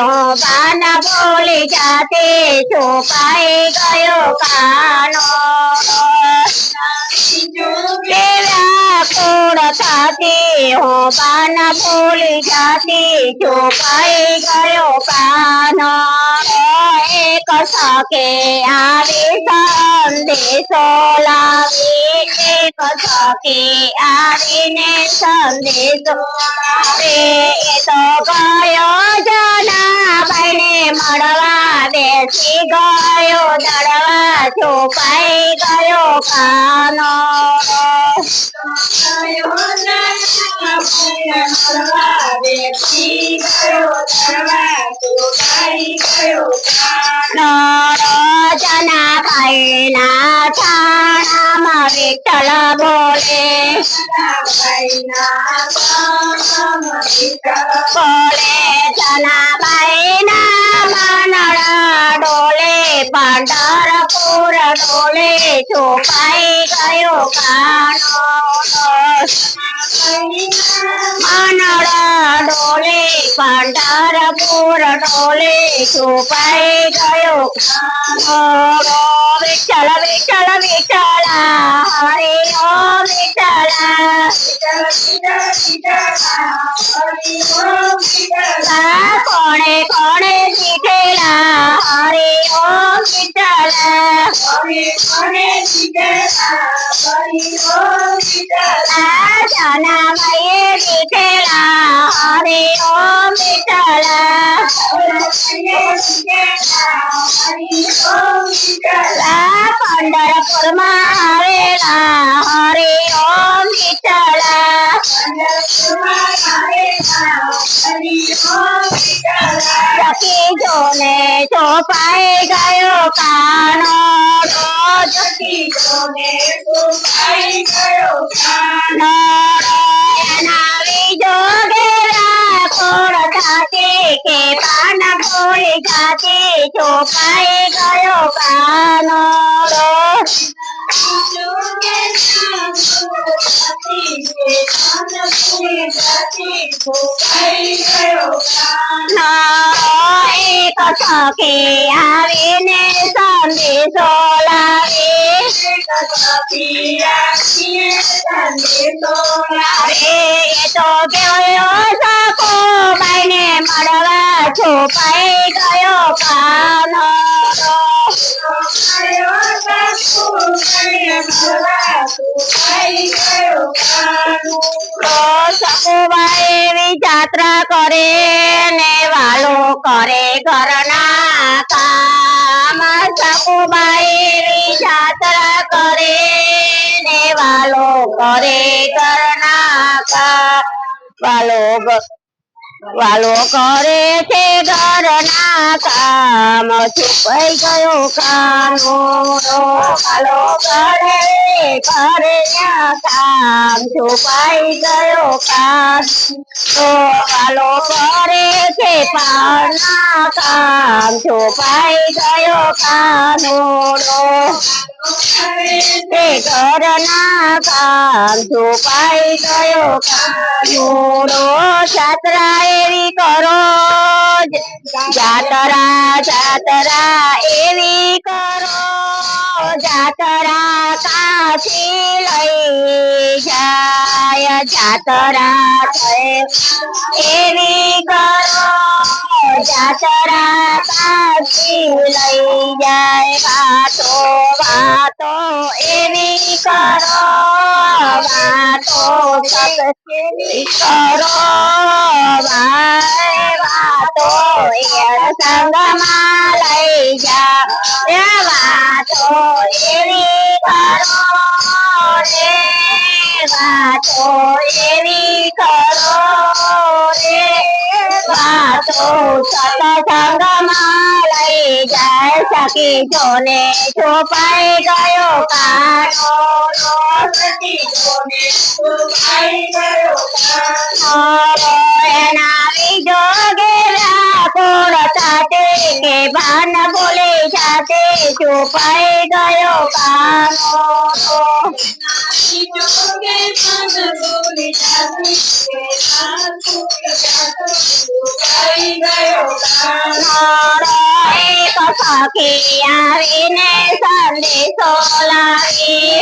હું ગાન બોલી જાતે છુપાઈ ગયો કાનો સાથે હું ગાન બોલી જાતે છુપાઈ ગયો કાનો એક સકે આવી સંદેશો લાવી એક સકે આવીને સંદેશો લાવે એ તો ગયો જનાભાઈને મળવા બેસી ગયો દડવા છુપાઈ ગયો કાનો જનાભાઈના છાણામાં વિઠ્ઠલ બોલે બોલે જનાભાઈના માનડા ડોલે પંઢરપુર ડોલે છુપાઈ ગયો કાનો ડોલે પંઢરપુર ડોલે છુપાઈ ગયો કાનો વિઠ્ઠલ વિઠ્ઠલ વિઠ્ઠલ હરે ઓ વિઠ્ઠલ કોણે કોણે દીઠેલા હરે ઓમ વિઠ્ઠલ જનામયે દીઠેલા હરે ઓમ વિઠ્ઠલ પંઢરપુરમાં આવેલા હરે ઓમ સખી જોને ચોપાઈ ગયો કાનો એના વિજોગે રાખોડ જાતે કે પાન ભોળી જાતે ચોપાઈ ગયો કાનો સખે આવીને સંદેશો લાવી એ તો ગયો સકો ભાઈને મળવા છુપાઈ ગયો કાનો જાત્રા કરે ને વાલો કરે ઘરના કામ. સકુબાઈ જાત્રા કરે ને વાલો કરે ઘરના કામ. વાલો વાલો કરે છે ઘરના કામ. છુપાઈ ગયો કાનો. વાલો કરે કરે કામ. છુપાઈ ગયો કાન. તો વાલો કરે છે પારના કામ. છુપાઈ ગયો કાનો. તે ઘરના કામ. છુપાઈ ગયો કાનો. જાત્રા એવી કરો જાતરા જાતરા, એવી કરો જાતરા કાથી લઈ જાય. જાતરા એવી કરો જાતરા કાથી લઈ જાય. વાતો વાતો એવી કરો, વાતો કરો વાતો સંગમાં લઈ જા વાતો એવી કરો વાતો એવી કરો રે વાતો સતસંગમાં જાય સખી જોને છુપાઈ ગયો કાનો એના વિજોગે વ્યાકુળ સાથે સખી આવીને સંદેશો લાવી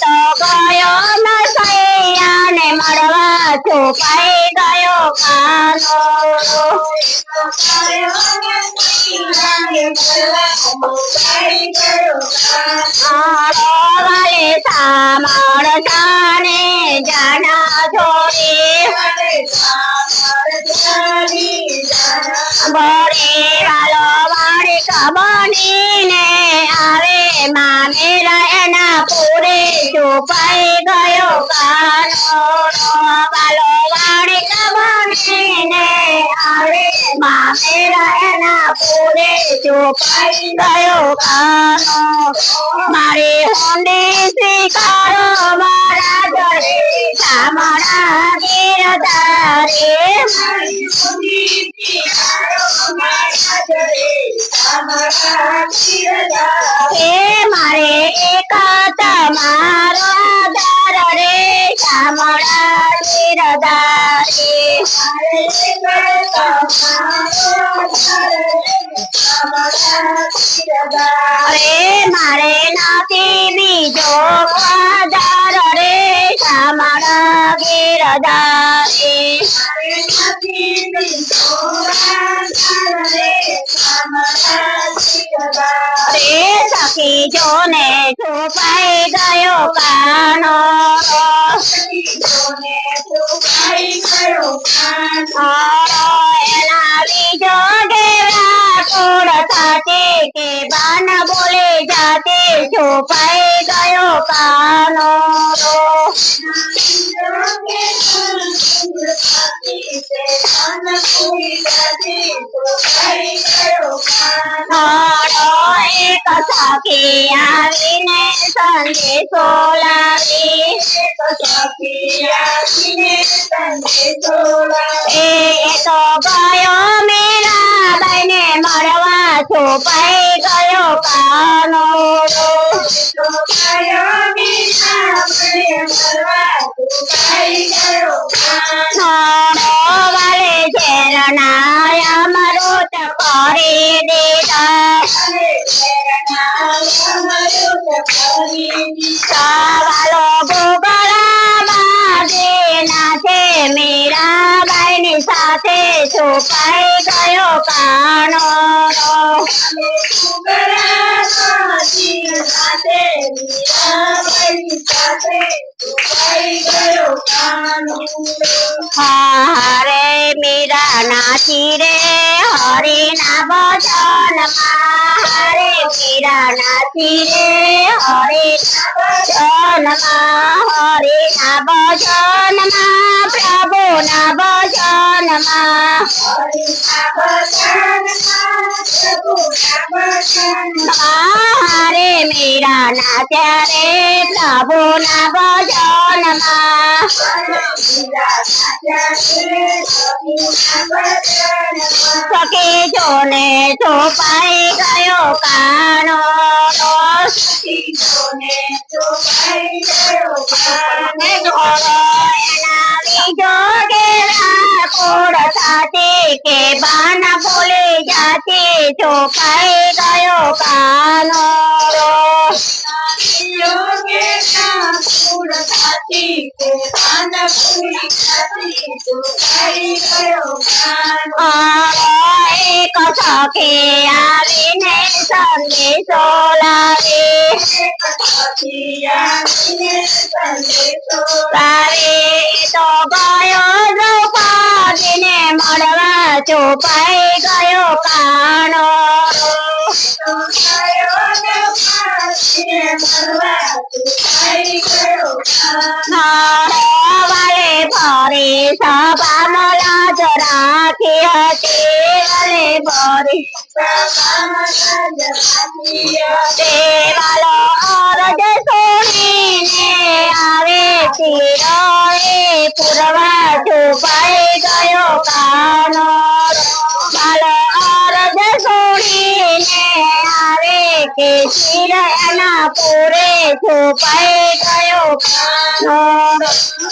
તો ગયો મસૈયાને મળવા છુપાઈ ગયો કાનો. વાલે સામળ જાને જાના જોડે. બરે વાલો વાળી કબનીને આવે મામેરા એના પૂરે છુપાઈ ગયો. આવે મામેરા એના પૂરે છુપાઈ ગયો કાનો મારે હોંડી સ્વીકારો મારા ઘરે સામડા ગીરધારે હે મારે એક તમારો આધાર રે શામળા ગીરધારે અરે મારે નથી બીજો આધાર રે શામળા ગીરધારે રે સખી જોને છુપાઈ ગયો કાનો કે બાન બોલે જાતે છુપાઈ ગયો કાનો એક સખી આવીને સંદેશો લાવી એ તો ગયો મેરા બને મળવા છુપાઈ ગયો કાનો. વાલે ઝેરના અમૃત કરી દીધા. સવાલો ગોગળામાં દેના છે મીરાબાઈની સાથે છુપાઈ ગયો કાનો હારે મીરા નાચી રે હરિના ભજનમાં હારે મીરા નાચી રે હરિના ભજનમાં હરિના ભજનમાં પ્રભુના ભજનમાં હારે મીરા નાચ્યા રે પ્રભુના ભજનમાં સખી જોને છુપાઈ ગયો કાનો કે જાતે છુપાઈ ગયો કાનો એક સખી આવીને સંદેશો લાવી તારે તો ગયો દ્રૌપદીને મળવા ચોપાઈ ગયો મારો વાલે ફરી સભામાં લાજ રાખી હતી. body. દેવાલો અરજ સોડીને આવે ચીરો એ પૂરવા છુપાઈ ગયો કાનો બાલો અરજ સોડીને આવે કે ચીરયાના પૂરે છુપાઈ ગયો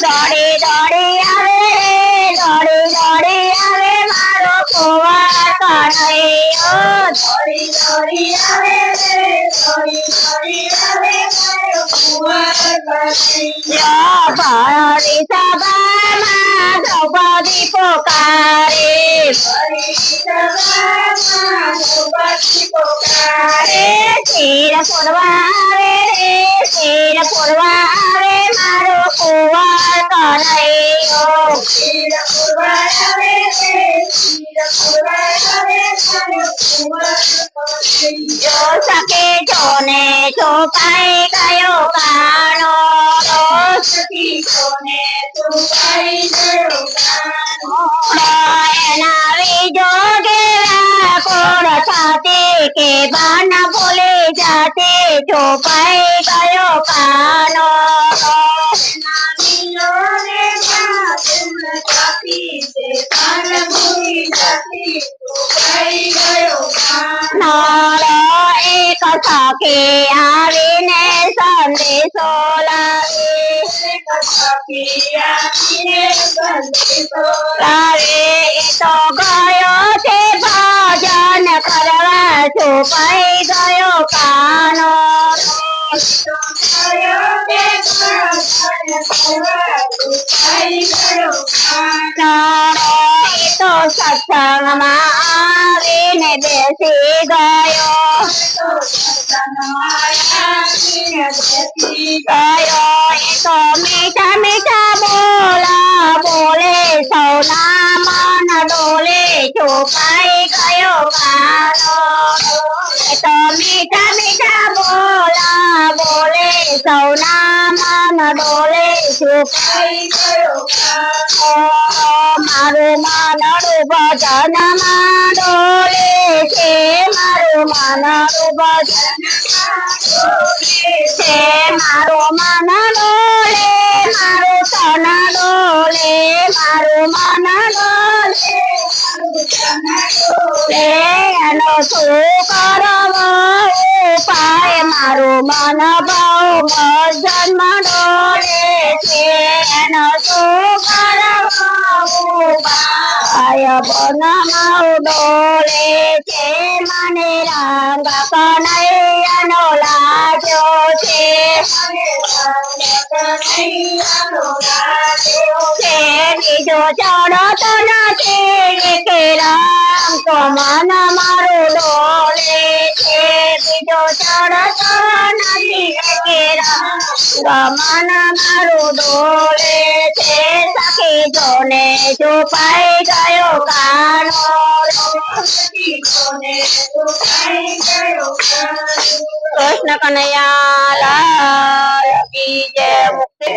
દોડી દોડી આવે દોડી દોડી આવે મારો ખોવા বানায় পরে সবা মাধব দীপকারে শির পড়বারে শির পড়বারে মারো কুয়ার তনয় শির পড়বারে પૂરવા આવે મારો કુંવર કનૈયો શિર પૂરવા આવે રે શિર પૂરવા આવે મારો કુંવર કનૈયો સકે જોને ચોપાઈ ગયો કાનો સખી જોને ચોપાઈ ગયો કાનો એના વીજો ગેલા કોણ છાતી કે બાન બોલે જાતે ચોપાઈ ગયો કાનો એક સખી આવીને સંદેશો લાવી એ તો ગયો છે ભજન કરવા છુપાઈ ગયો કાનો ગયો તો સત્સંગમાં આવીને બેસી ગયો. તો મીઠા મીઠા બોલા બોલે, સૌના મન ડોલે, છુપાઈ ગયો કાનો તો મીઠા મીઠા બોલા બોલે, સૌના મન ડોલે, છુપાઈ ગયો મારું માનડું ભજનમાં ડોલે છે મારું માનડું ભજનમાં છે મારું મન ડોલે મારું તન ડોલે મારું મન ડોલે ડોલે એનો શું કરવો ઉપાય ઉપાય બનમાઉ ડોલે છે મને રંગ કનૈયાનો લાગ્યો છે બીજો તો નથી કે રંગ તો મન મારું ડોલે છે, બીજો ચડો નથી કે રામ મન મારું ડોલે છે સખી જોને છુપાઈ ગયો કાનો કૃષ્ણ કનૈયા, લાલ કી જય મુક્તિ.